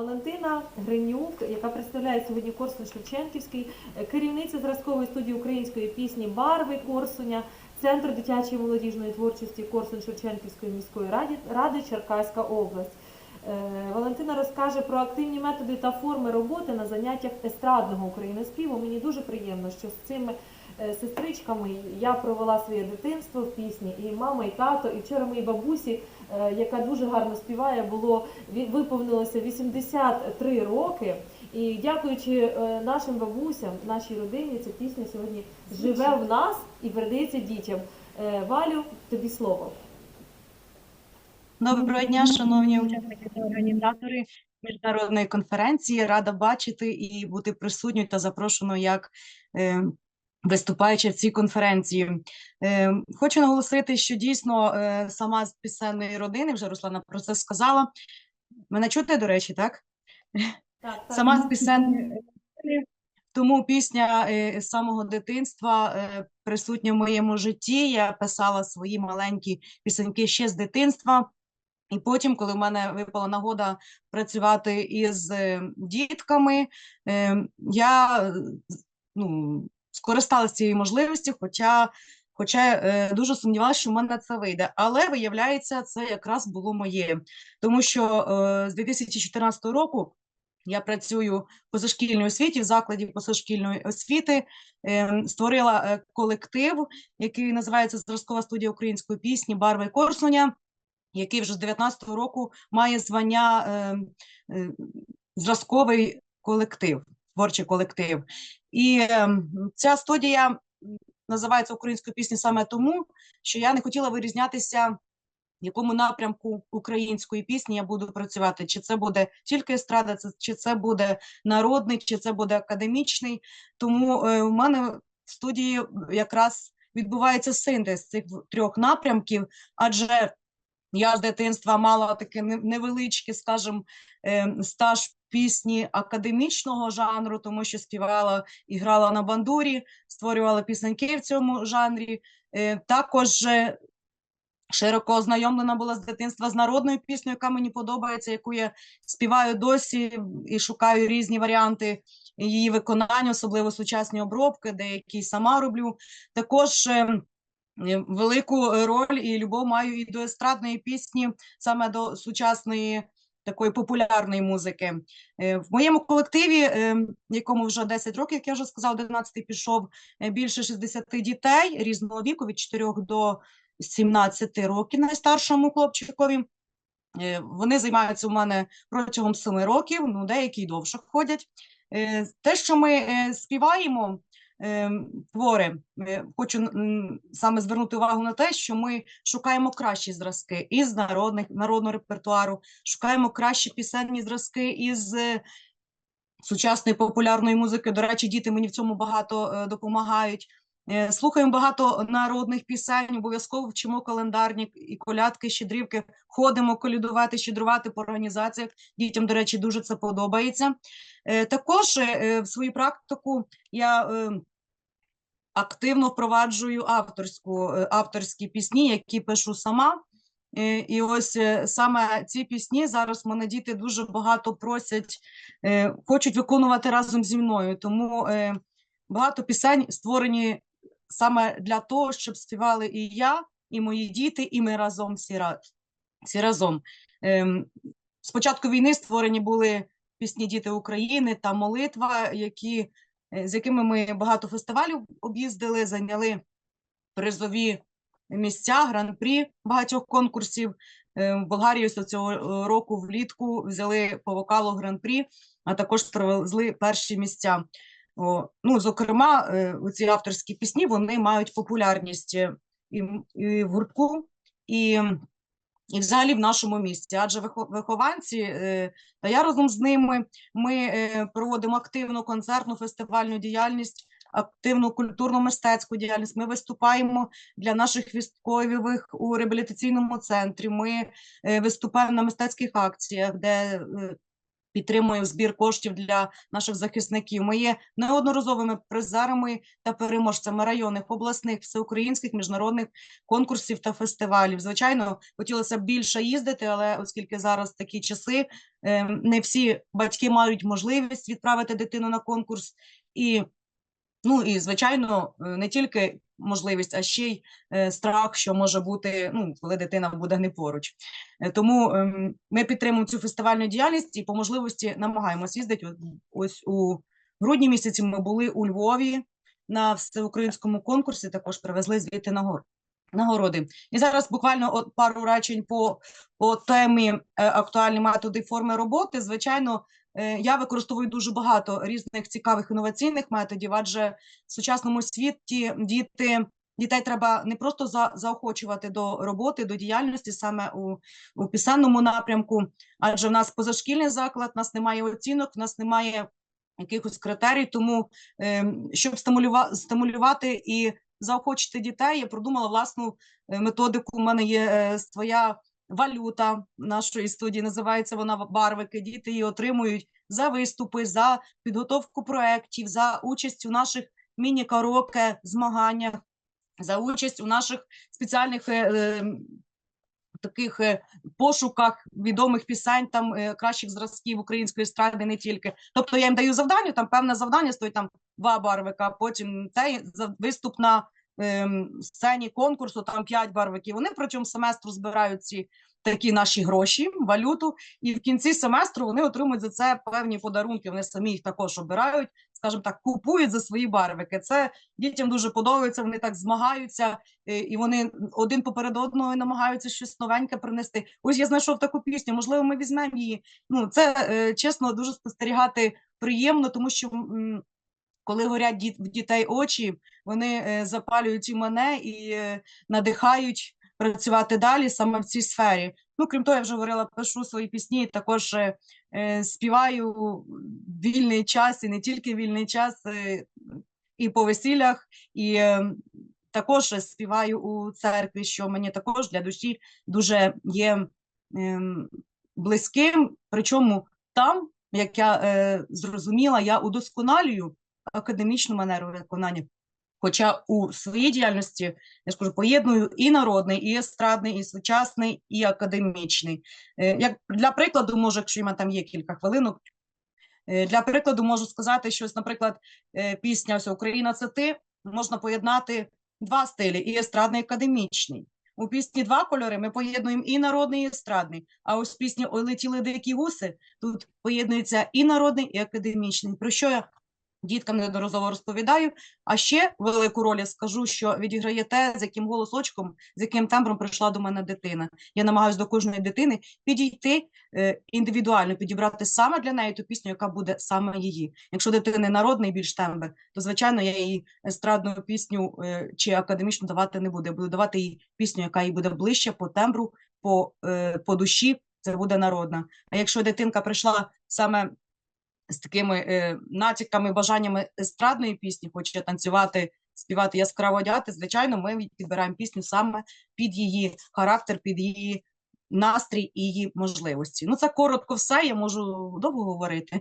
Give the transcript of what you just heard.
Валентина Гринюк, яка представляє сьогодні Корсун Шевченківський, е, керівниця зразкової студії української пісні Барви Корсуня, Центр дитячої молодіжної творчості Корсун Шевченківської міської ради, ради Черкаська область. Е, Валентина розкаже про активні методи та форми роботи на заняттях естрадного україноспіву. Мені дуже приємно, що з цими сестричками я провела своє дитинство в пісні, і мама, і тато, і вчора моїй бабусі, е, яка дуже гарно співає, було виповнилося 83 роки. І дякуючи е, нашим бабусям, нашій родині, ця пісня сьогодні живе в нас і передається дітям. Е, Валю, тобі слово. Доброго дня, шановні учасники та організатори міжнародної конференції. Рада бачити і бути присутньою та запрошеною як виступаюча в цій конференції. Е, хочу наголосити, що дійсно е, сама з пісенної родини, вже Руслана про це сказала. Мене чути, до речі, так? Так, так. Сама з пісенної родини, тому пісня е, з самого дитинства е, присутня в моєму житті. Я писала свої маленькі пісеньки ще з дитинства. І потім, коли в мене випала нагода працювати із дітками, е, я ну, скористалася цією можливістю, хоча, хоча е, дуже сумнівалася, що в мене це вийде. Але виявляється, це якраз було моє. Тому що е, з 2014 року я працюю в позашкільній освіті, в закладі позашкільної освіти, е, створила е, колектив, який називається Зразкова студія української пісні Барви Корсуня який вже з 19-го року має звання е, е, зразковий колектив, творчий колектив. І е, ця студія називається українською піснею саме тому, що я не хотіла вирізнятися. В якому напрямку української пісні я буду працювати? Чи це буде тільки естрада, чи це буде народний, чи це буде академічний? Тому е, у мене в студії якраз відбувається синтез цих трьох напрямків, адже я з дитинства мала такий невеличкий, скажімо, е, стаж пісні академічного жанру, тому що співала і грала на бандурі, створювала пісеньки в цьому жанрі. Е, Також широко ознайомлена була з дитинства з народною піснею, яка мені подобається, яку я співаю досі і шукаю різні варіанти її виконання, особливо сучасні обробки, деякі сама роблю. Також Е, Велику е, роль і любов маю і до естрадної пісні, саме до сучасної такої популярної музики. Е, В моєму колективі, е, якому вже 10 років, як я вже сказала, 11 пішов е, більше 60 дітей різного віку, від 4 до 17 років найстаршому хлопчикові. Е, Вони займаються у мене протягом 7 років, ну деякі довше ходять. Е, Те, що ми е, співаємо, е, твори, е, хочу саме звернути увагу на те, що ми шукаємо кращі зразки із народних народного репертуару, шукаємо кращі пісенні зразки із е, сучасної популярної музики. До речі, діти мені в цьому багато е, допомагають. Е, Слухаємо багато народних пісень, обов'язково вчимо календарні і колядки, щедрівки, ходимо колядувати, щедрувати по організаціях. Дітям, до речі, дуже це подобається. Також в свою практику я е, активно впроваджую авторську, е, авторські пісні, які пишу сама. Е, І ось е, саме ці пісні зараз мене діти дуже багато просять, хочуть виконувати разом зі мною. Тому багато пісень створені саме для того, щоб співали і я, і мої діти, і ми разом всі, всі разом. Ем, З війни створені були пісні Діти України та молитва, які, з якими ми багато фестивалів об'їздили, зайняли призові місця, гран-прі багатьох конкурсів. Е, В Болгарії ось цього е, року влітку взяли по вокалу гран-прі, а також привезли перші місця. О, ну, зокрема, е, ці авторські пісні вони мають популярність е, і, і в гуртку, і, і взагалі в нашому місті. Адже вихованці, е, та я разом з ними, ми е, проводимо активну концертну фестивальну діяльність, активну культурно-мистецьку діяльність. Ми виступаємо для наших військових у реабілітаційному центрі. Ми е, виступаємо на мистецьких акціях, де підтримую збір коштів для наших захисників. Ми є неодноразовими призерами та переможцями районних, обласних, всеукраїнських міжнародних конкурсів та фестивалів. Звичайно, хотілося б більше їздити, але оскільки зараз такі часи, е, не всі батьки мають можливість відправити дитину на конкурс. І, ну, і звичайно, е, не тільки можливість, а ще й е, страх, що може бути, ну, коли дитина буде не поруч. Е, Тому ем, ми підтримуємо цю фестивальну діяльність і по можливості намагаємось їздити. Ось у грудні місяці ми були у Львові на всеукраїнському конкурсі, також привезли звідти нагор- нагороди. І зараз буквально от пару речень по, по темі е, актуальні методи форми роботи. Звичайно, я використовую дуже багато різних цікавих інноваційних методів, адже в сучасному світі діти. Дітей треба не просто за, заохочувати до роботи, до діяльності саме у, у пісенному напрямку, адже в нас позашкільний заклад, в нас немає оцінок, в нас немає якихось критерій. Тому, е, щоб стимулювати, стимулювати і заохочити дітей, я продумала власну е, методику. У мене є е, своя валюта нашої студії, називається вона барвики. Діти її отримують за виступи, за підготовку проєктів, за участь у наших міні-караоке змаганнях, за участь у наших спеціальних е, е, таких е, пошуках відомих пісень, там е, кращих зразків української естради, не тільки. Тобто я їм даю завдання, там певне завдання стоїть там два барвика, потім за- виступ на ем, сцені конкурсу, там п'ять барвиків. Вони протягом семестру збирають ці такі наші гроші, валюту, і в кінці семестру вони отримують за це певні подарунки. Вони самі їх також обирають, скажімо так, купують за свої барвики. Це дітям дуже подобається. Вони так змагаються, е, і вони один поперед одного намагаються щось новеньке принести. Ось я знайшов таку пісню. Можливо, ми візьмемо її. Ну це е, чесно дуже спостерігати приємно, тому що. Коли горять в дітей очі, вони е, запалюють і мене і е, надихають працювати далі саме в цій сфері. Ну, крім того, я вже говорила, пишу свої пісні, також е, співаю вільний час, і не тільки вільний час, і по весіллях, і також співаю у церкві, що мені також для душі дуже є ем, близьким. Причому там, як я зрозуміла, я удосконалюю академічну манеру виконання. Хоча у своїй діяльності, я ж кажу, поєдную і народний, і естрадний, і сучасний, і академічний. Е, Як для прикладу, може, якщо мене там є кілька хвилинок, е, для прикладу можу сказати, що, наприклад, е, пісня ось Україна це ти можна поєднати два стилі: і естрадний, і академічний. У пісні два кольори ми поєднуємо і народний, і естрадний. А ось в пісні Ой летіли дикі гуси тут поєднується і народний, і академічний. Про що я діткам неодноразово розповідаю. А ще велику роль я скажу, що відіграє те, з яким голосочком, з яким тембром прийшла до мене дитина. Я намагаюся до кожної дитини підійти е, індивідуально, підібрати саме для неї ту пісню, яка буде саме її. Якщо дитини народний більш тембр, то звичайно я їй естрадну пісню е, чи академічну давати не буду. Я буду давати їй пісню, яка їй буде ближче по тембру, по, е, по душі. Це буде народна. А якщо дитинка прийшла саме з такими е, натяками, бажаннями естрадної пісні, хоче танцювати, співати яскраво одягати, звичайно, ми підбираємо пісню саме під її характер, під її настрій і її можливості. Ну, це коротко все. Я можу довго говорити.